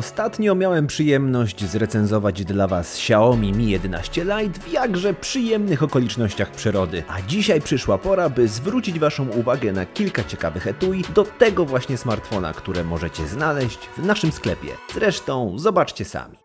Ostatnio miałem przyjemność zrecenzować dla Was Xiaomi Mi 11 Lite w jakże przyjemnych okolicznościach przyrody. A dzisiaj przyszła pora, by zwrócić Waszą uwagę na kilka ciekawych etui do tego właśnie smartfona, które możecie znaleźć w naszym sklepie. Zresztą zobaczcie sami.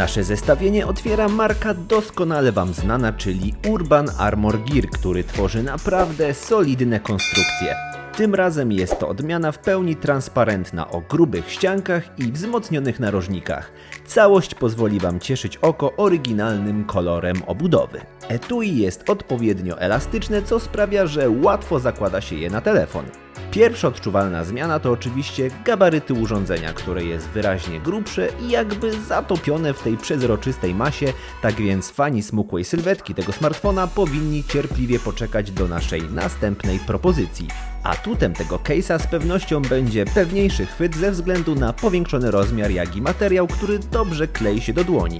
Nasze zestawienie otwiera marka doskonale Wam znana, czyli Urban Armor Gear, który tworzy naprawdę solidne konstrukcje. Tym razem jest to odmiana w pełni transparentna o grubych ściankach i wzmocnionych narożnikach. Całość pozwoli Wam cieszyć oko oryginalnym kolorem obudowy. Etui jest odpowiednio elastyczne, co sprawia, że łatwo zakłada się je na telefon. Pierwsza odczuwalna zmiana to oczywiście gabaryty urządzenia, które jest wyraźnie grubsze i jakby zatopione w tej przezroczystej masie, tak więc fani smukłej sylwetki tego smartfona powinni cierpliwie poczekać do naszej następnej propozycji. Atutem tego case'a z pewnością będzie pewniejszy chwyt ze względu na powiększony rozmiar, jak i materiał, który dobrze klei się do dłoni.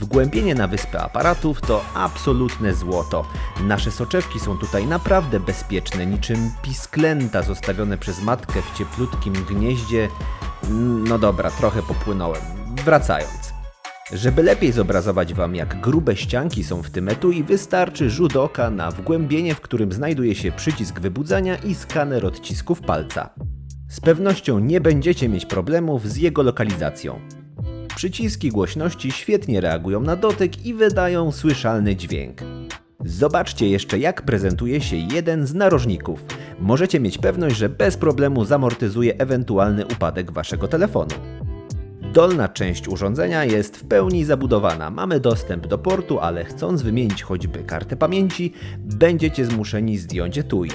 Wgłębienie na wyspę aparatów to absolutne złoto. Nasze soczewki są tutaj naprawdę bezpieczne, niczym pisklęta zostawione przez matkę w cieplutkim gnieździe. No dobra, trochę popłynąłem. Wracając. Żeby lepiej zobrazować Wam, jak grube ścianki są w tym etui, wystarczy rzut oka na wgłębienie, w którym znajduje się przycisk wybudzania i skaner odcisków palca. Z pewnością nie będziecie mieć problemów z jego lokalizacją. Przyciski głośności świetnie reagują na dotyk i wydają słyszalny dźwięk. Zobaczcie jeszcze jak prezentuje się jeden z narożników. Możecie mieć pewność, że bez problemu zamortyzuje ewentualny upadek waszego telefonu. Dolna część urządzenia jest w pełni zabudowana. Mamy dostęp do portu, ale chcąc wymienić choćby kartę pamięci, będziecie zmuszeni zdjąć etui.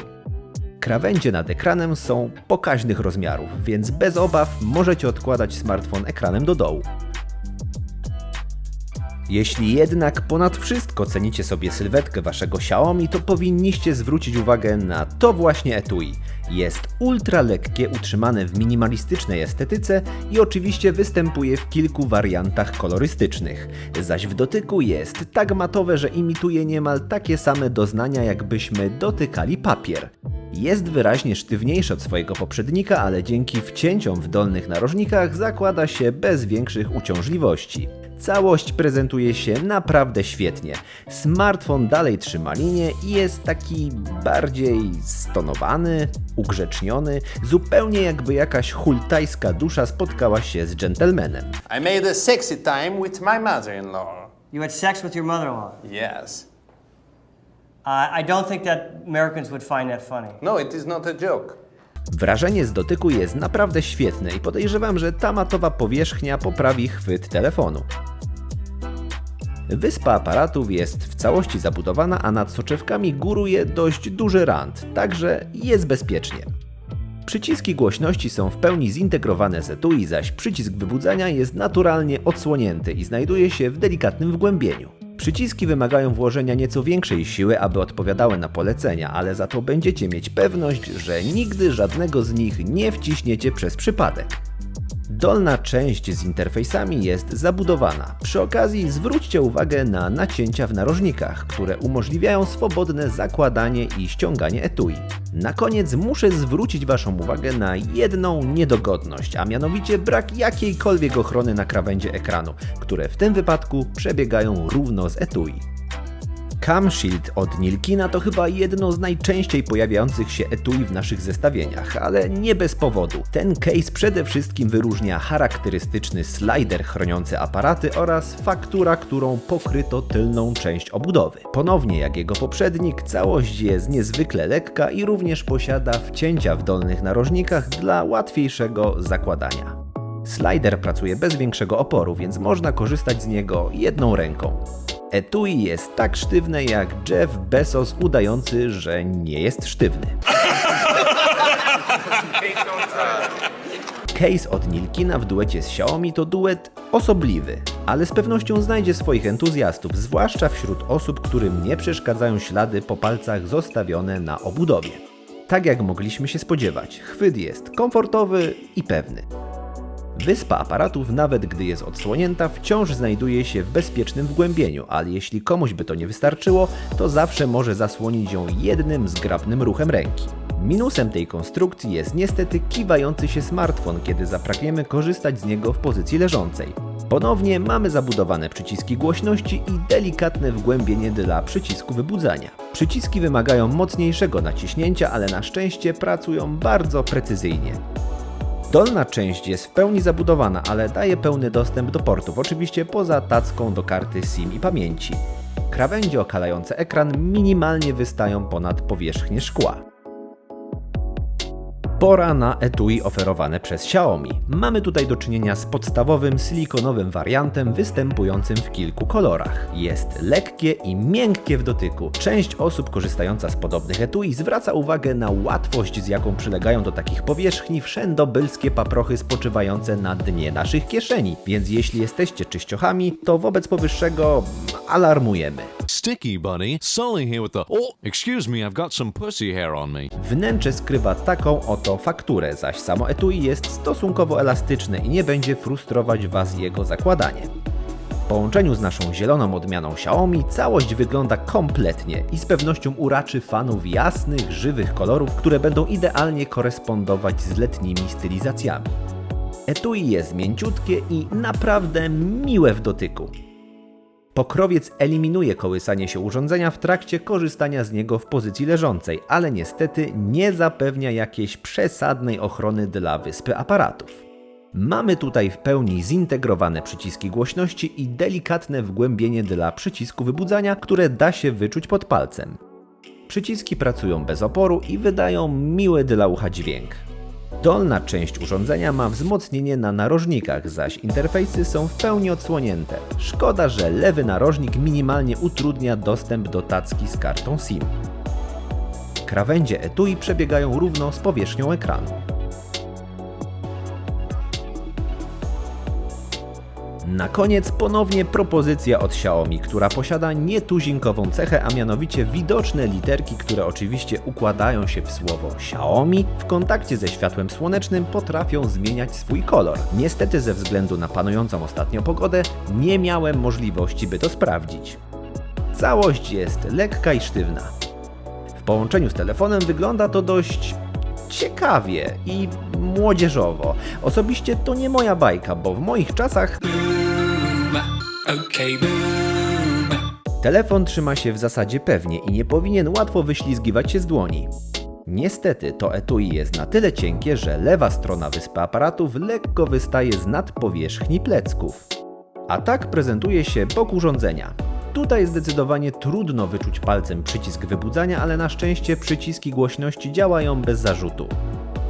Krawędzie nad ekranem są pokaźnych rozmiarów, więc bez obaw możecie odkładać smartfon ekranem do dołu. Jeśli jednak ponad wszystko cenicie sobie sylwetkę waszego Xiaomi, to powinniście zwrócić uwagę na to właśnie etui. Jest ultra lekkie, utrzymane w minimalistycznej estetyce i oczywiście występuje w kilku wariantach kolorystycznych. Zaś w dotyku jest tak matowe, że imituje niemal takie same doznania, jakbyśmy dotykali papier. Jest wyraźnie sztywniejszy od swojego poprzednika, ale dzięki wcięciom w dolnych narożnikach zakłada się bez większych uciążliwości. Całość prezentuje się naprawdę świetnie. Smartfon dalej trzyma linię i jest taki bardziej stonowany, ugrzeczniony, zupełnie jakby jakaś hultajska dusza spotkała się z dżentelmenem. I made a sexy time with my mother-in-law. You had sex with your mother-in-law. Yes. Uh, I don't think that Americans would find that funny. No, it is not a joke. Wrażenie z dotyku jest naprawdę świetne i podejrzewam, że ta matowa powierzchnia poprawi chwyt telefonu. Wyspa aparatów jest w całości zabudowana, a nad soczewkami góruje dość duży rand, także jest bezpiecznie. Przyciski głośności są w pełni zintegrowane z etui, zaś przycisk wybudzania jest naturalnie odsłonięty i znajduje się w delikatnym wgłębieniu. Przyciski wymagają włożenia nieco większej siły, aby odpowiadały na polecenia, ale za to będziecie mieć pewność, że nigdy żadnego z nich nie wciśniecie przez przypadek. Dolna część z interfejsami jest zabudowana. Przy okazji zwróćcie uwagę na nacięcia w narożnikach, które umożliwiają swobodne zakładanie i ściąganie etui. Na koniec muszę zwrócić Waszą uwagę na jedną niedogodność, a mianowicie brak jakiejkolwiek ochrony na krawędzie ekranu, które w tym wypadku przebiegają równo z etui. Cam Shield od Nilkina to chyba jedno z najczęściej pojawiających się etui w naszych zestawieniach, ale nie bez powodu. Ten case przede wszystkim wyróżnia charakterystyczny slider chroniący aparaty oraz faktura, którą pokryto tylną część obudowy. Ponownie jak jego poprzednik, całość jest niezwykle lekka i również posiada wcięcia w dolnych narożnikach dla łatwiejszego zakładania. Slider pracuje bez większego oporu, więc można korzystać z niego jedną ręką. Etui jest tak sztywne jak Jeff Bezos udający, że nie jest sztywny. Case od Nilkina w duecie z Xiaomi to duet osobliwy, ale z pewnością znajdzie swoich entuzjastów, zwłaszcza wśród osób, którym nie przeszkadzają ślady po palcach zostawione na obudowie. Tak jak mogliśmy się spodziewać, chwyt jest komfortowy i pewny. Wyspa aparatów, nawet gdy jest odsłonięta, wciąż znajduje się w bezpiecznym wgłębieniu, ale jeśli komuś by to nie wystarczyło, to zawsze może zasłonić ją jednym zgrabnym ruchem ręki. Minusem tej konstrukcji jest niestety kiwający się smartfon, kiedy zapragniemy korzystać z niego w pozycji leżącej. Ponownie mamy zabudowane przyciski głośności i delikatne wgłębienie dla przycisku wybudzania. Przyciski wymagają mocniejszego naciśnięcia, ale na szczęście pracują bardzo precyzyjnie. Dolna część jest w pełni zabudowana, ale daje pełny dostęp do portów, oczywiście poza tacką do karty SIM i pamięci. Krawędzie okalające ekran minimalnie wystają ponad powierzchnię szkła. Pora na etui oferowane przez Xiaomi. Mamy tutaj do czynienia z podstawowym silikonowym wariantem występującym w kilku kolorach. Jest lekkie i miękkie w dotyku. Część osób korzystająca z podobnych etui zwraca uwagę na łatwość, z jaką przylegają do takich powierzchni wszędobylskie paprochy spoczywające na dnie naszych kieszeni. Więc jeśli jesteście czyściochami, to wobec powyższego alarmujemy. Sticky, buddy. Sully here with the. Oh, excuse me, I've got some pussy hair on me. Wnętrze skrywa taką oto fakturę, zaś samo etui jest stosunkowo elastyczne i nie będzie frustrować Was jego zakładanie. W połączeniu z naszą zieloną odmianą Xiaomi całość wygląda kompletnie i z pewnością uraczy fanów jasnych, żywych kolorów, które będą idealnie korespondować z letnimi stylizacjami. Etui jest mięciutkie i naprawdę miłe w dotyku. Pokrowiec eliminuje kołysanie się urządzenia w trakcie korzystania z niego w pozycji leżącej, ale niestety nie zapewnia jakiejś przesadnej ochrony dla wyspy aparatów. Mamy tutaj w pełni zintegrowane przyciski głośności i delikatne wgłębienie dla przycisku wybudzania, które da się wyczuć pod palcem. Przyciski pracują bez oporu i wydają miły dla ucha dźwięk. Dolna część urządzenia ma wzmocnienie na narożnikach, zaś interfejsy są w pełni odsłonięte. Szkoda, że lewy narożnik minimalnie utrudnia dostęp do tacki z kartą SIM. Krawędzie etui przebiegają równo z powierzchnią ekranu. Na koniec ponownie propozycja od Xiaomi, która posiada nietuzinkową cechę, a mianowicie widoczne literki, które oczywiście układają się w słowo Xiaomi, w kontakcie ze światłem słonecznym potrafią zmieniać swój kolor. Niestety ze względu na panującą ostatnio pogodę nie miałem możliwości, by to sprawdzić. Całość jest lekka i sztywna. W połączeniu z telefonem wygląda to dość ciekawie i młodzieżowo. Osobiście to nie moja bajka, bo w moich czasach Okay. Telefon trzyma się w zasadzie pewnie i nie powinien łatwo wyślizgiwać się z dłoni. Niestety to etui jest na tyle cienkie, że lewa strona wyspy aparatów lekko wystaje z nad powierzchni plecków. A tak prezentuje się bok urządzenia. Tutaj zdecydowanie trudno wyczuć palcem przycisk wybudzania, ale na szczęście przyciski głośności działają bez zarzutu.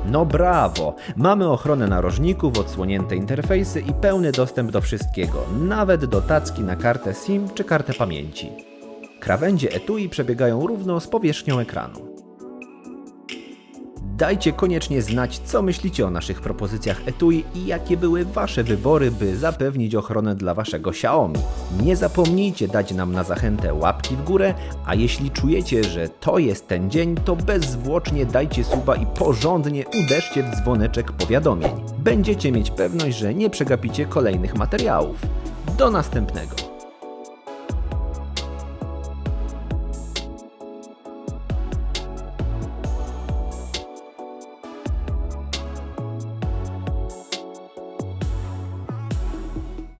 No brawo! Mamy ochronę narożników, odsłonięte interfejsy i pełny dostęp do wszystkiego, nawet do tacki na kartę SIM czy kartę pamięci. Krawędzie etui przebiegają równo z powierzchnią ekranu. Dajcie koniecznie znać, co myślicie o naszych propozycjach etui i jakie były Wasze wybory, by zapewnić ochronę dla Waszego Xiaomi. Nie zapomnijcie dać nam na zachętę łapki w górę, a jeśli czujecie, że to jest ten dzień, to bezzwłocznie dajcie suba i porządnie uderzcie w dzwoneczek powiadomień. Będziecie mieć pewność, że nie przegapicie kolejnych materiałów. Do następnego.